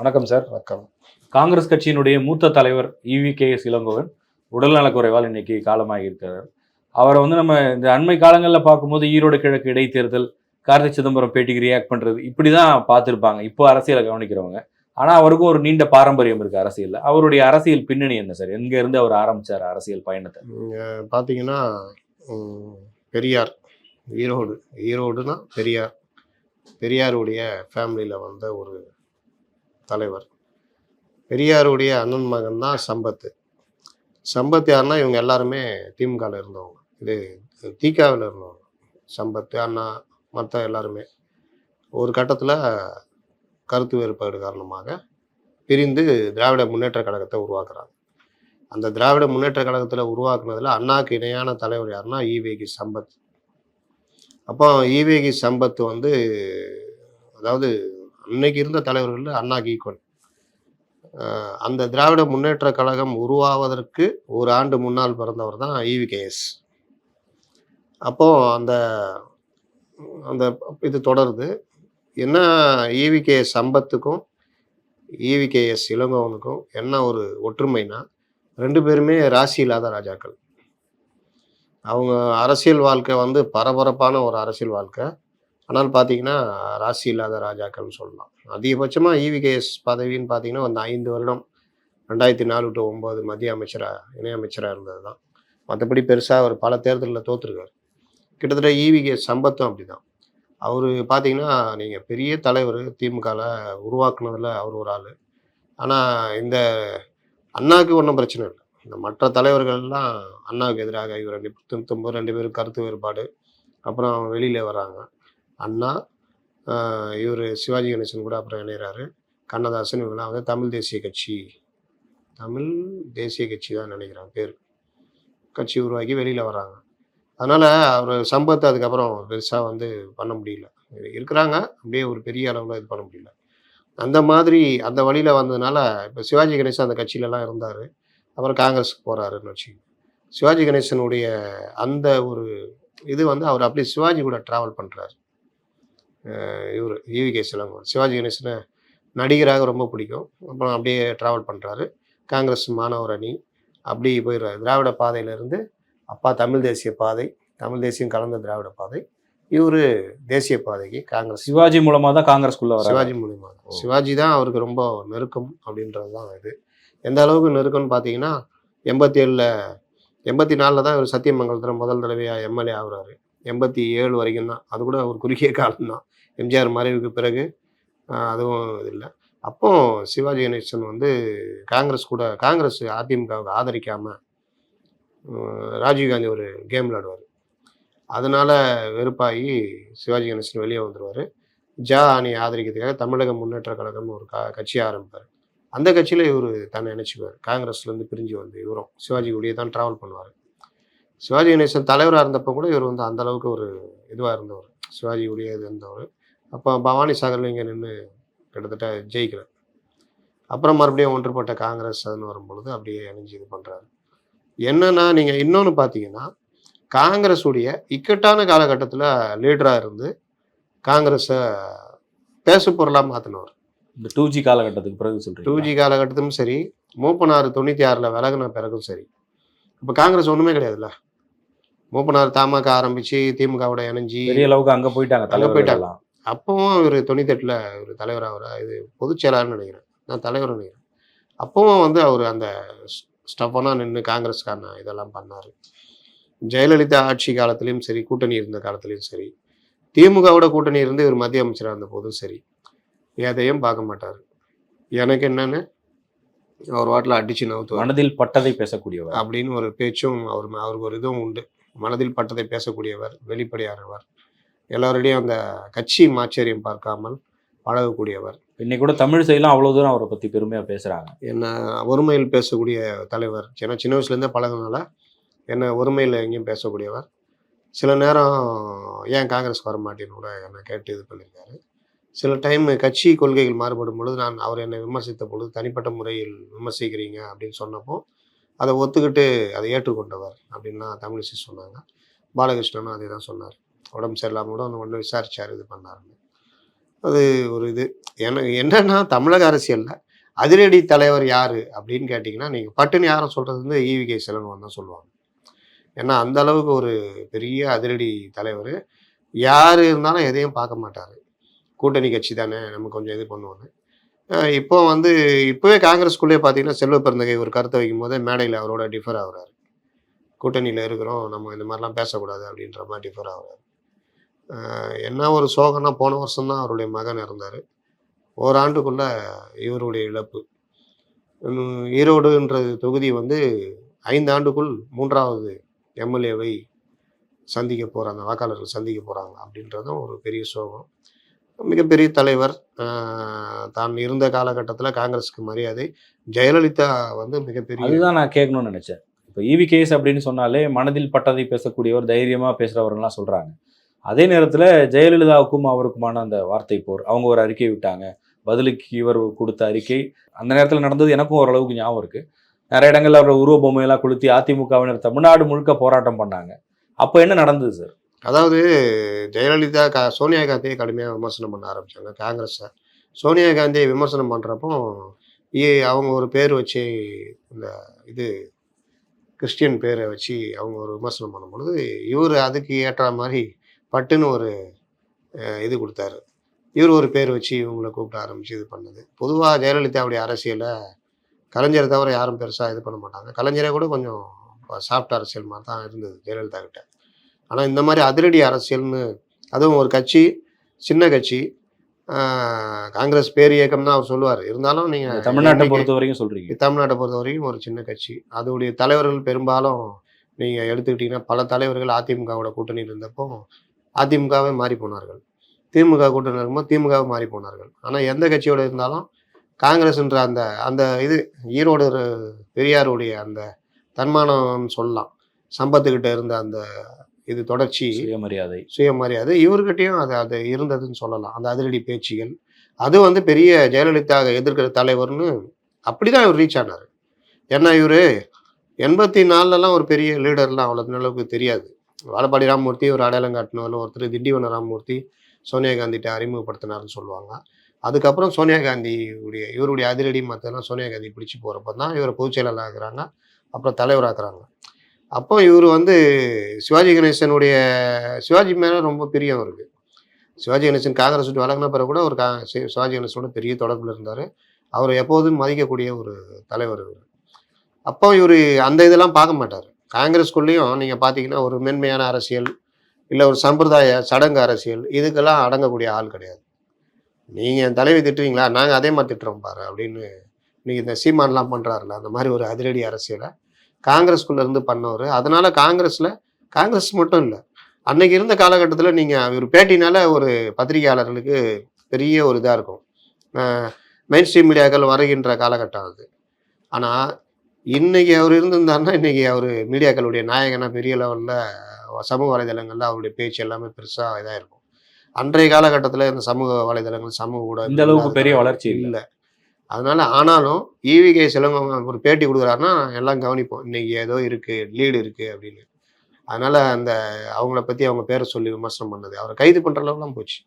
வணக்கம் சார். வணக்கம். காங்கிரஸ் கட்சியினுடைய மூத்த தலைவர் E V K S Elangovan உடல்நலக்குறைவால் இன்னைக்கு காலமாகி இருக்கிறார் அவரை வந்து நம்ம இந்த அண்மை காலங்களில் பார்க்கும்போது ஈரோடு கிழக்கு இடைத்தேர்தல் கார்த்தி சிதம்பரம் பேட்டிக்கு ரியாக்ட் பண்றது இப்படிதான் பார்த்துருப்பாங்க. இப்போ அரசியலை கவனிக்கிறவங்க. ஆனா அவருக்கும் ஒரு நீண்ட பாரம்பரியம் இருக்கு அரசியல்ல. அவருடைய அரசியல் பின்னணி என்ன சார்? எங்க இருந்து அவர் ஆரம்பிச்சார் அரசியல் பயணத்தை? பார்த்தீங்கன்னா பெரியார். ஈரோடு. ஈரோடுனா பெரியார். பெரியாருடைய ஃபேமிலியில் வந்த ஒரு தலைவர். பெரியாருடைய அண்ணன் மகன் தான் சம்பத்து சம்பத் யாருன்னா இவங்க எல்லாருமே திமுகவில் இருந்தவங்க. இது தீகாவில் இருந்தவங்க. சம்பத்து அண்ணா மற்ற எல்லாருமே. ஒரு கட்டத்தில் கருத்து வேறுபாடு காரணமாக பிரிந்து திராவிட முன்னேற்ற கழகத்தை உருவாக்குறாங்க. அந்த திராவிட முன்னேற்ற கழகத்தில் உருவாக்குனதில் அண்ணாக்கு இணையான தலைவர் யாருன்னா ஈவேகி சம்பத். அப்போ ஈவேகி சம்பத் வந்து அதாவது அன்னைக்கு இருந்த தலைவர்கள் அண்ணாக்கு ஈக்குவல் அந்த திராவிட முன்னேற்ற கழகம் உருவாவதற்கு ஒரு ஆண்டு முன்னால் பிறந்தவர் தான் ஈவிகேஎஸ் அப்போ அந்த அந்த இது தொடருது. என்ன ஈவிகே சம்பத்துக்கும் ஈவிகேஎஸ் இளங்கோவனுக்கும் என்ன ஒரு ஒற்றுமைனா ரெண்டு பேருமே ராசி இல்லாத ராஜாக்கள். அவங்க அரசியல் வாழ்க்கை வந்து பரபரப்பான ஒரு அரசியல் வாழ்க்கை. ஆனால் பார்த்தீங்கன்னா ராசி இல்லாத ராஜாக்கள்னு சொல்லலாம். அதிகபட்சமாக இவிகேஎஸ் பதவின்னு பார்த்தீங்கன்னா அந்த ஐந்து வருடம் ரெண்டாயிரத்தி நாலு டு ஒம்பது மத்திய அமைச்சராக இணையமைச்சராக இருந்தது தான் மற்றபடி பெருசாக அவர் பல தேர்தலில் தோற்றுருக்கார் கிட்டத்தட்ட ஈவிகேஎஸ் சம்பத்தும் அப்படி தான் அவர் பார்த்தீங்கன்னா நீங்கள் பெரிய தலைவர் திமுகவில் உருவாக்குனதில் அவர் ஒரு ஆள். ஆனால் இந்த அண்ணாவுக்கு ஒன்றும் பிரச்சனை இல்லை. இந்த மற்ற தலைவர்கள்லாம் அண்ணாவுக்கு எதிராக இவர் ரெண்டு தொண்ணூத்தொம்பது ரெண்டு பேரும் கருத்து வேறுபாடு. அப்புறம் வெளியில் வராங்க. அண்ணா இவர் சிவாஜி கணேசன் கூட அப்புறம் இணைகிறாரு கண்ணதாசன் இவங்களாம் வந்து தமிழ் தேசிய கட்சி. தமிழ் தேசிய கட்சி தான் நினைக்கிறாங்க பேர். கட்சி உருவாக்கி வெளியில் வராங்க அதனால் அவர் சம்பத்தை அதுக்கப்புறம் பெருசாக வந்து பண்ண முடியல. இருக்கிறாங்க. அப்படியே ஒரு பெரிய அளவில் இது பண்ண முடியல. அந்த மாதிரி அந்த வழியில் வந்ததுனால இப்போ சிவாஜி கணேசன் அந்த கட்சியிலலாம் இருந்தார். அப்புறம் காங்கிரஸுக்கு போகிறாருன்னு வச்சு சிவாஜி கணேசனுடைய அந்த ஒரு இது வந்து அவர் அப்படியே சிவாஜி கூட ட்ராவல் பண்ணுறாரு இவர் ஈவிகே சிலங்கன் சிவாஜி கணேசனை நடிகராக ரொம்ப பிடிக்கும். அப்புறம் அப்படியே ட்ராவல் பண்ணுறாரு காங்கிரஸ் மாணவர் அணி. அப்படி போயிடுறாரு. திராவிட பாதையிலேருந்து அப்பா தமிழ் தேசிய பாதை தமிழ் தேசியம் கலந்த திராவிட பாதை. இவர் தேசிய பாதைக்கு காங்கிரஸ். சிவாஜி மூலமா தான் காங்கிரஸ்குள்ள சிவாஜி மூலியமா. சிவாஜி தான் அவருக்கு ரொம்ப நெருக்கம் அப்படின்றது தான் இது. எந்த அளவுக்கு நெருக்கம்னு பார்த்தீங்கன்னா எண்பத்தி ஏழில் எண்பத்தி நாலில் தான் இவர் சத்தியமங்கலத்தில் முதல் தடவையாக எம்எல்ஏ ஆகுறாரு. எண்பத்தி ஏழு வரைக்கும் தான். அது கூட ஒரு குறுகிய காலம் தான் எம்ஜிஆர் மறைவுக்கு பிறகு அதுவும் இல்லை அப்போ சிவாஜி கணேசன் வந்து காங்கிரஸ் கூட காங்கிரஸ் அதிமுகவுக்கு ஆதரிக்காமல் ராஜீவ்காந்தி ஒரு கேம் விளாடுவார். அதனால் வெறுப்பாகி சிவாஜி கணேசன் வெளியே வந்துடுவார் ஜா அணி ஆதரிக்கிறதுக்காக தமிழக முன்னேற்ற கழகம் ஒரு க கட்சியை ஆரம்பிப்பார். அந்த கட்சியில் இவர் தன்னை நினச்சிக்குவார். காங்கிரஸ்லேருந்து பிரிஞ்சு வந்து இவரும் சிவாஜி கூடியே தான் ட்ராவல் பண்ணுவார். சிவாஜி கணேசன் தலைவராக இருந்தப்போ கூட இவர் வந்து அந்த அளவுக்கு ஒரு இதுவாக இருந்தவர். சிவாஜி கூடயே இது இருந்தவர். அப்போ பவானி சாகரில் இங்கே நின்று கிட்டத்தட்ட ஜெயிக்கல அப்புறம் மறுபடியும் ஒன்றுபட்ட காங்கிரஸ் அதுன்னு வரும்பொழுது அப்படியே இணைஞ்சு இது பண்ணுறாரு என்னன்னா நீங்கள் இன்னொன்று பார்த்தீங்கன்னா காங்கிரஸ் உடைய இக்கட்டான காலகட்டத்தில் லீடராக இருந்து காங்கிரஸை பேசு பொருளாக மாற்றினவர் இந்த டூ ஜி காலகட்டத்துக்கு பிறகு டூ சொல்றீங்க ஜி காலகட்டத்திலும் சரி மூப்பனார் தொண்ணூற்றி ஆறில் விலகின பிறகும் சரி. இப்போ காங்கிரஸ் ஒன்றுமே கிடையாதுல்ல. மூப்பனார் தமாக ஆரம்பித்து திமுகவோட இணைஞ்சி பெரிய அளவுக்கு அங்க போயிட்டாங்க அங்க போயிட்டாங்க. அப்பவும் இவர் தொண்ணூத்தெட்டில் ஒரு தலைவராக இது பொதுச் செயலாளர்னு நினைக்கிறேன். நான் தலைவர் நினைக்கிறேன். அப்பவும் வந்து அவர் அந்த ஸ்டஃபனாக நின்று காங்கிரஸ்காரன இதெல்லாம் பண்ணார். ஜெயலலிதா ஆட்சி காலத்துலேயும் சரி கூட்டணி இருந்த காலத்துலேயும் சரி திமுகவோட கூட்டணி இருந்து இவர் மத்திய அமைச்சராக இருந்த போதும் சரி எதையும் பார்க்க மாட்டார். எனக்கு என்னன்னு அவர் வாட்டில் அடிச்சு நவுத்துவார். மனதில் பட்டதை பேசக்கூடியவர். அப்படின்னு ஒரு பேச்சும் அவர் அவருக்கு ஒரு இதுவும் உண்டு. மனதில் பட்டதை பேசக்கூடியவர் வெளிப்படையானவர். எல்லாரோடையும் அந்த கட்சி மாச்சரியம் பார்க்காமல் பழகக்கூடியவர். இன்னைக்கு கூட தமிழ் சைட்லாம் அவ்வளவு தூரம் அவரை பத்தி பெருமையா பேசுறாங்க. என்ன ஒருமையில் பேசக்கூடிய தலைவர் ஏன்னா சின்ன வயசுலேருந்தே பழகினால என்ன ஒருமையில் எங்கேயும் பேசக்கூடியவர். சில நேரம் ஏன் காங்கிரஸ் வர மாட்டேன்னு கூட என்னை கேட்டு இது பண்ணியிருக்காரு. சில டைம் கட்சி கொள்கைகள் மாறுபடும் பொழுது நான் அவர் என்னை விமர்சித்த பொழுது தனிப்பட்ட முறையில் விமர்சிக்கிறீங்க அப்படின்னு சொன்னப்போ அதை ஒத்துக்கிட்டு அதை ஏற்றுக்கொண்டவர் அப்படின்லாம் தமிழிசை சொன்னாங்க. பாலகிருஷ்ணனும் அதே தான் சொன்னார். உடம்பு சரியில்லாமல் கூட ஒன்று ஒன்று விசாரிச்சார் இது பண்ணாருன்னு. அது ஒரு இது. எனக்கு என்னன்னா தமிழக அரசியலில் அதிரடி தலைவர் யார் அப்படின்னு கேட்டிங்கன்னா நீங்கள் பட்டுன்னு யாரும் சொல்கிறது வந்து ஈவிகே செலவன் தான் சொல்லுவாங்க. ஏன்னா அந்த அளவுக்கு ஒரு பெரிய அதிரடி தலைவர். யார் இருந்தாலும் எதையும் பார்க்க மாட்டார். கூட்டணி கட்சி தானே நம்ம கொஞ்சம் இது பண்ணுவோன்னு. இப்போ வந்து இப்போவே காங்கிரஸ்குள்ளேயே பார்த்தீங்கன்னா செல்வ பிறந்தகை ஒரு கருத்தை வைக்கும் போதே மேடையில் அவரோட டிஃபர் ஆகுறாரு. கூட்டணியில் இருக்கிறோம் நம்ம இந்த மாதிரிலாம் பேசக்கூடாது அப்படின்ற மாதிரி டிஃபர் ஆகுறாரு. என்ன ஒரு சோகம்னா போன வருஷம் தான் அவருடைய மகன் இறந்தார். ஓராண்டுக்குள்ளே இவருடைய இழப்பு. ஈரோடுன்ற தொகுதி வந்து ஐந்து ஆண்டுக்குள் மூன்றாவது எம்எல்ஏவை சந்திக்க போகிறாங்க வாக்காளர்கள் சந்திக்க போகிறாங்க அப்படின்றதும் ஒரு பெரிய சோகம். மிகப்பெரிய தலைவர் தான் இருந்த காலகட்டத்தில் காங்கிரஸுக்கு மரியாதை. ஜெயலலிதா வந்து மிகப்பெரிய அதுதான் நான் கேட்கணும்னு நினச்சேன். இப்போ இவி கேஸ் அப்படின்னு சொன்னாலே மனதில் பட்டதை பேசக்கூடியவர் தைரியமாக பேசுறவர்கள்லாம் சொல்கிறாங்க அதே நேரத்தில் ஜெயலலிதாவுக்கும் அவருக்குமான அந்த வார்த்தை போர். அவங்க ஒரு அறிக்கை விட்டாங்க. பதிலுக்கு இவர் கொடுத்த அறிக்கை. அந்த நேரத்தில் நடந்தது எனக்கும் ஓரளவுக்கு ஞாபகம் இருக்குது நிறைய இடங்களில் அவர் உருவ பொம்மையெல்லாம் கொளுத்தி அதிமுகவினர் தமிழ்நாடு முழுக்க போராட்டம் பண்ணாங்க. அப்போ என்ன நடந்தது சார் அதாவது ஜெயலலிதா கா சோனியா காந்தியை கடுமையாக விமர்சனம் பண்ண ஆரம்பித்தாங்க காங்கிரஸை. சோனியா காந்தியை விமர்சனம் பண்ணுறப்போ அவங்க ஒரு பேர் வச்சு இந்த இது கிறிஸ்டியன் பேரை வச்சு அவங்க ஒரு விமர்சனம் பண்ணும்பொழுது இவர் அதுக்கு ஏற்ற மாதிரி பட்டுன்னு ஒரு இது கொடுத்தாரு. இவர் ஒரு பேர் வச்சு இவங்களை கூப்பிட ஆரம்பிச்சு இது பண்ணது. பொதுவாக ஜெயலலிதாவுடைய அரசியலை கலைஞரை தவிர யாரும் பெருசாக இது பண்ண மாட்டாங்க. கலைஞரே கூட கொஞ்சம் சாஃப்ட் அரசியல் மாதிரி தான் இருந்தது ஜெயலலிதா கிட்ட. ஆனால் இந்த மாதிரி அதிரடி அரசியல்னு அதுவும் ஒரு கட்சி சின்ன கட்சி காங்கிரஸ் பேர் இயக்கம் தான் அவர் சொல்லுவார். இருந்தாலும் நீங்கள் தமிழ்நாட்டை பொறுத்த வரைக்கும் சொல்றீங்க. தமிழ்நாட்டை பொறுத்த வரைக்கும் ஒரு சின்ன கட்சி. அதோடைய தலைவர்கள் பெரும்பாலும் நீங்கள் எடுத்துக்கிட்டிங்கன்னா பல தலைவர்கள் அதிமுகவோட கூட்டணியில் இருந்தப்போ அதிமுகவே மாறி போனார்கள். திமுக கூட்டணி இருக்கும்போது திமுகவே மாறி போனார்கள். ஆனால் எந்த கட்சியோட இருந்தாலும் காங்கிரஸ்ன்ற அந்த அந்த இது ஈரோடு பெரியாருடைய அந்த தன்மானம்னு சொல்லலாம். சம்பத்துக்கிட்ட இருந்த அந்த இது தொடர்ச்சி சுயமரியாதை. சுயமரியாதை இவர்கிட்டயும் அது அது இருந்ததுன்னு சொல்லலாம். அந்த அதிரடி பேச்சுகள். அது வந்து பெரிய ஜெயலலிதா எதிர்க்கிற தலைவர்னு அப்படிதான் இவர் ரீச் ஆனார். ஏன்னா இவர் எண்பத்தி நாலுலலாம் ஒரு பெரிய லீடர்லாம் அவ்வளோ அளவுக்கு தெரியாது. வாழப்பாடி ராமமூர்த்தி ஒரு அடையாளம் காட்டினவரில் ஒருத்தர் திண்டிவன ராமமூர்த்தி சோனியா காந்திகிட்ட அறிமுகப்படுத்தினார்னு சொல்லுவாங்க. அதுக்கப்புறம் சோனியா காந்தியுடைய இவருடைய அதிரடி மற்றெல்லாம் சோனியா காந்தி பிடிச்சி போகிறப்ப தான் இவரை பொதுச் செயலாளர் ஆக்குறாங்க அப்புறம் தலைவராக்குறாங்க. அப்போ இவர் வந்து சிவாஜி கணேசனுடைய சிவாஜி மேலே ரொம்ப பிரியம் இருக்குது சிவாஜி கணேசன் காங்கிரஸ் விட்டு வழங்கின பிறகு கூட ஒரு கா சி- சிவாஜி கணேசனோட பெரிய தொடர்பில் இருந்தார். அவர் எப்போதும் மதிக்கக்கூடிய ஒரு தலைவர் இவர். அப்போ இவர் அந்த இதெல்லாம் பார்க்க மாட்டார். காங்கிரஸ்குள்ளேயும் நீங்கள் பார்த்தீங்கன்னா ஒரு மென்மையான அரசியல் இல்லை ஒரு சம்பிரதாய சடங்கு அரசியல் இதுக்கெல்லாம் அடங்கக்கூடிய ஆள் கிடையாது. நீங்கள் என் தலைவி திட்டுவீங்களா நாங்கள் அதே மாதிரி திட்டுறோம் பாரு அப்படின்னு இன்றைக்கி இந்த சீமான்லாம் பண்ணுறாருல அந்த மாதிரி ஒரு அதிரடி அரசியலை காங்கிரஸ்குள்ள இருந்து பண்ணவர். அதனால் காங்கிரஸில் காங்கிரஸ் மட்டும் இல்லை அன்னைக்கு இருந்த காலகட்டத்தில் நீங்கள் ஒரு பேட்டினால ஒரு பத்திரிகையாளர்களுக்கு பெரிய ஒரு இதாக இருக்கும். மெயின் ஸ்ட்ரீம் மீடியாக்கள் வருகின்ற காலகட்டம் அது. ஆனால் இன்னைக்கு அவர் இருந்திருந்தாருன்னா இன்னைக்கு அவர் மீடியாக்களுடைய நாயகனா பெரிய லெவலில் சமூக வலைதளங்களில் அவருடைய பேச்சு எல்லாமே பெருசாக இதாக இருக்கும். அன்றைய காலகட்டத்தில் இந்த சமூக வலைதளங்கள் சமூக ஊடகங்கள் இந்த அளவுக்கு பெரிய வளர்ச்சி இல்லை. அதனால ஆனாலும் E ஈவிகே செல்வம் ஒரு பேட்டி கொடுக்குறாருன்னா எல்லாம் கவனிப்போம். இன்னைக்கு ஏதோ இருக்கு லீடு இருக்கு அப்படின்னு. அதனால அந்த அவங்கள பத்தி அவங்க பேரை சொல்லி விமர்சனம் பண்ணது. அவரை கைது பண்ற அளவுலாம் போச்சு.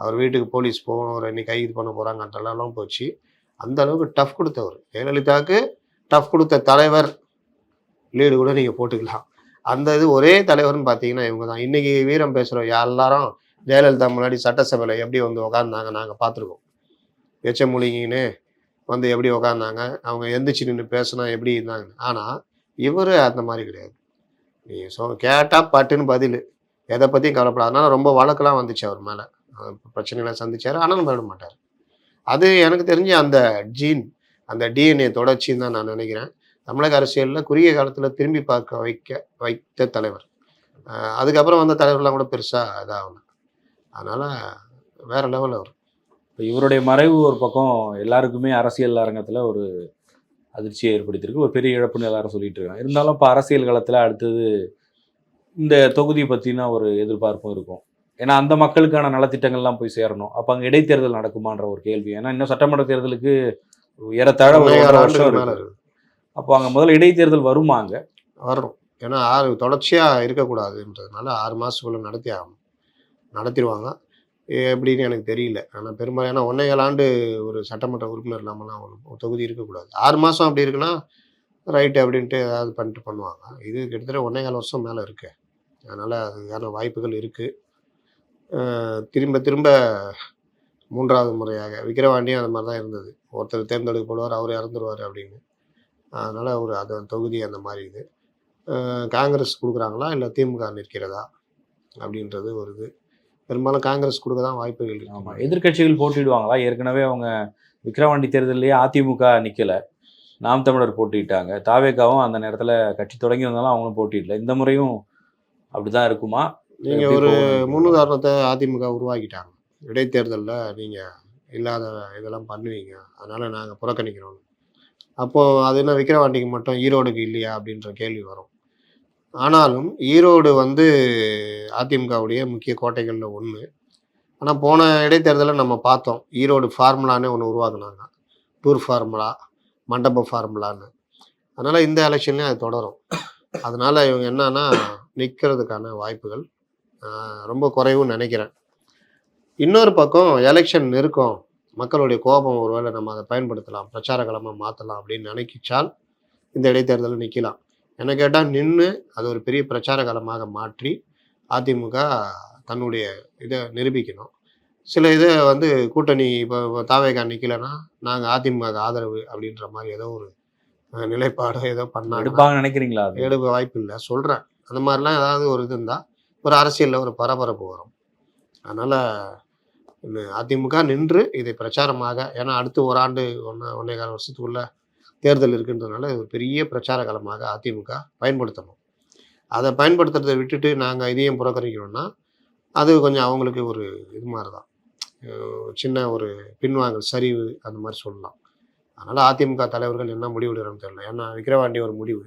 அவர் வீட்டுக்கு போலீஸ் போகணும் அவரை இன்னைக்கு கைது பண்ண போறாங்கன்ற அளவுலாம் போச்சு. அந்த அளவுக்கு டஃப் கொடுத்தவர். ஜெயலலிதாவுக்கு டஃப் கொடுத்த தலைவர் லீடு கூட நீங்கள் போட்டுக்கலாம். அந்த இது ஒரே தலைவர்னு பார்த்தீங்கன்னா இவங்க தான். இன்னைக்கு வீரம் பேசுகிறோம் எல்லாரும் ஜெயலலிதா முன்னாடி சட்டசபையில் எப்படி வந்து உக்காந்தாங்க நாங்கள் பார்த்துருக்கோம் எச்ச மொழிகின்னு வந்து எப்படி உக்காந்தாங்க அவங்க எந்திரிச்சு நின்று பேசினா எப்படி இருந்தாங்க. ஆனால் இவர் அந்த மாதிரி கிடையாது. நீ சொ கேட்டால் பட்டுன்னு பதில். எதை பற்றியும் கவலைப்படாது. அதனால் ரொம்ப வழக்கெல்லாம் வந்துச்சு அவர் மேலே. பிரச்சனைகளை சந்திச்சார் ஆனாலும் விட மாட்டார். அது எனக்கு தெரிஞ்சு அந்த ஜீன் அந்த டிஎன்ஏ தொடர்ச்சின்னு தான் நான் நினைக்கிறேன். தமிழக அரசியலில் குறுகிய காலத்தில் திரும்பி பார்க்க வைக்க வைத்த தலைவர். அதுக்கப்புறம் வந்த தலைவர்லாம் கூட பெருசாக இதாகல. அதனால் வேற லெவலில் வரும் இப்போ இவருடைய மறைவு ஒரு பக்கம் எல்லாருக்குமே அரசியல் அரங்கத்தில் ஒரு அதிர்ச்சியை ஏற்படுத்தியிருக்கு. ஒரு பெரிய இழப்புன்னு எல்லாரும் சொல்லிட்டு இருக்காங்க. இருந்தாலும் இப்போ அரசியல் காலத்தில் அடுத்தது இந்த தொகுதி பற்றின ஒரு எதிர்பார்ப்பும் இருக்கும். ஏன்னா அந்த மக்களுக்கான நலத்திட்டங்கள்லாம் போய் சேரணும். அப்போ அங்கே இடைத்தேர்தல் நடக்குமான்ற ஒரு கேள்வி. ஏன்னா இன்னும் சட்டமன்ற தேர்தலுக்கு ஏறத்தாழ ஒரு வருஷம் இருக்கு. அப்போ அங்கே முதல்ல இடைத்தேர்தல் வருமாங்க வரும். ஏன்னா ஆறு தொடர்ச்சியாக இருக்கக்கூடாதுன்றதுனால ஆறு மாதத்துக்குள்ளே நடத்தி ஆகணும். நடத்திடுவாங்க. எப்படின்னு எனக்கு தெரியல. ஆனால் பெரும்பாலும் ஏன்னா ஒன்றே ஆண்டு ஒரு சட்டமன்ற உறுப்பினர் இல்லாமலாம் ஒரு தொகுதி இருக்கக்கூடாது. ஆறு மாதம் அப்படி இருக்குன்னா ரைட்டு அப்படின்ட்டு ஏதாவது பண்ணிட்டு பண்ணுவாங்க. இது கிட்டத்தட்ட ஒன்றே கால் வருஷம் மேலே இருக்கு. அதனால் அதுக்கான வாய்ப்புகள் இருக்குது திரும்ப திரும்ப மூன்றாவது முறையாக விக்கிரவாண்டியும் அந்த மாதிரி தான் இருந்தது. ஒருத்தர் தேர்ந்தெடுக்கப்படுவார் அவர் இறந்துருவார் அப்படின்னு. அதனால் ஒரு அது தொகுதி அந்த மாதிரி இது. காங்கிரஸ் கொடுக்குறாங்களா இல்லை திமுக நிற்கிறதா அப்படின்றது ஒரு இது. பெரும்பாலும் காங்கிரஸ் கொடுக்க தான் வாய்ப்புகள் ஆமா இருக்கு எதிர்க்கட்சிகள் போட்டிடுவாங்களா ஏற்கனவே அவங்க விக்கிரவாண்டி தேர்தலையே அதிமுக நிக்கல. நாம் தமிழர் போட்டிட்டாங்க தாவேக்காவும் அந்த நேரத்துல கட்சி தொடங்கி வந்தாலும் அவங்களும் போட்டியிடல. இந்த முறையும் அப்படிதான் இருக்குமா? நீங்கள் ஒரு? முன்னுதாரணத்தை அதிமுக உருவாக்கிட்டாங்க. இடைத்தேர்தலில் நீங்கள் இல்லாத இதெல்லாம் பண்ணுவீங்க. அதனால் நாங்கள் புறக்கணிக்கிறோம். அப்போது அது என்ன விக்கிரவாண்டிக்கு மட்டும் ஈரோடுக்கு இல்லையா அப்படின்ற கேள்வி வரும். ஆனாலும் ஈரோடு வந்து அதிமுகவுடைய முக்கிய கோட்டைகளில் ஒன்று ஆனால் போன இடைத்தேர்தலில் நம்ம பார்த்தோம். ஈரோடு ஃபார்முலானே ஒன்று உருவாக்குனாங்க. டூர் ஃபார்முலா மண்டப ஃபார்முலான்னு. அதனால் இந்த எலெக்ஷன்லேயும் அது தொடரும். அதனால் இவங்க என்னன்னா நிற்கிறதுக்கான வாய்ப்புகள் ரொம்ப குறைவுன்னு நினைக்கிறேன். இன்னொரு பக்கம் எலெக்ஷன் நெருக்கம். மக்களுடைய கோபம் ஒருவேளை நம்ம அதை பயன்படுத்தலாம் பிரச்சார களமாக மாற்றலாம் அப்படின்னு நினைக்கிச்சால் இந்த இடைத்தேர்தலில் நிற்கலாம். என்ன கேட்டால் நின்று அது ஒரு பெரிய பிரச்சார களமாக மாற்றி அதிமுக தன்னுடைய இதை நிரூபிக்கணும். சில இதை வந்து கூட்டணி இப்போ தாவேகா நிற்கலைன்னா நாங்கள் அதிமுக ஆதரவு அப்படின்ற மாதிரி ஏதோ ஒரு நிலைப்பாடு ஏதோ பண்ணாங்க எடுப்பாங்கன்னு நினைக்கிறீங்களா எடுக்க வாய்ப்பு இல்லை. சொல்கிறேன் அந்த மாதிரிலாம் ஏதாவது ஒரு இது இருந்தால் ஒரு அரசியலில் ஒரு பரபரப்பு வரும். அதனால் அதிமுக நின்று இதை பிரச்சாரமாக ஏன்னா அடுத்து ஒரு ஆண்டு ஒன்று ஒன்றே கால வருஷத்துக்குள்ள தேர்தல் இருக்குன்றதுனால இது ஒரு பெரிய பிரச்சார காலமாக அதிமுக பயன்படுத்தணும். அதை பயன்படுத்துறதை விட்டுட்டு நாங்கள் இதையும் புறக்கணிக்கிறோம்னா அது கொஞ்சம் அவங்களுக்கு ஒரு இது மாதிரி தான் சின்ன ஒரு பின்வாங்கல் சரிவு அந்த மாதிரி சொல்லலாம். அதனால் அதிமுக தலைவர்கள் என்ன முடிவு எடுக்கிறோன்னு தெரியல. ஏன்னா விக்கிரவாண்டி ஒரு முடிவு.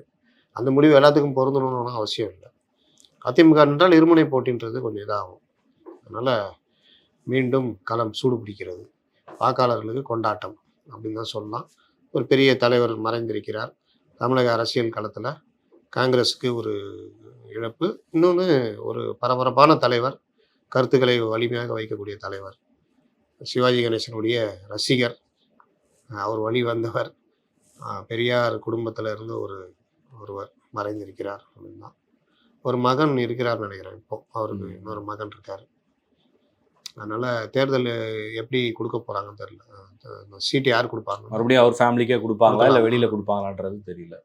அந்த முடிவு எல்லாத்துக்கும் பொருந்தணும்னு அவசியம் இல்லை. அதிமுக என்றால் இருமுனை போட்டின்றது கொஞ்சம் இதாகும். அதனால் மீண்டும் களம் சூடு பிடிக்கிறது வாக்காளர்களுக்கு கொண்டாட்டம் அப்படின்னு தான் சொல்லலாம். ஒரு பெரிய தலைவர் மறைந்திருக்கிறார். தமிழக அரசியல் களத்தில் காங்கிரஸுக்கு ஒரு இழப்பு. இன்னொன்று ஒரு பரபரப்பான தலைவர் கருத்துக்களை வலிமையாக வைக்கக்கூடிய தலைவர் சிவாஜி கணேசனுடைய ரசிகர் அவர் வழி வந்தவர் பெரியார் குடும்பத்தில் இருந்து ஒரு ஒருவர் மறைந்திருக்கிறார் அப்படின்னு ஒரு மகன் இருக்கிறார் நினைக்கிறேன் இப்போ. அவருக்கு இன்னொரு மகன் இருக்கார். அதனால தேர்தல் எப்படி கொடுக்க போறாங்கன்னு தெரியல. சீட்டு யார் கொடுப்பாங்க? மறுபடியும் அவர் ஃபேமிலிக்கே கொடுப்பாங்களா? இல்ல. வெளியில கொடுப்பாங்களான்றது தெரியல.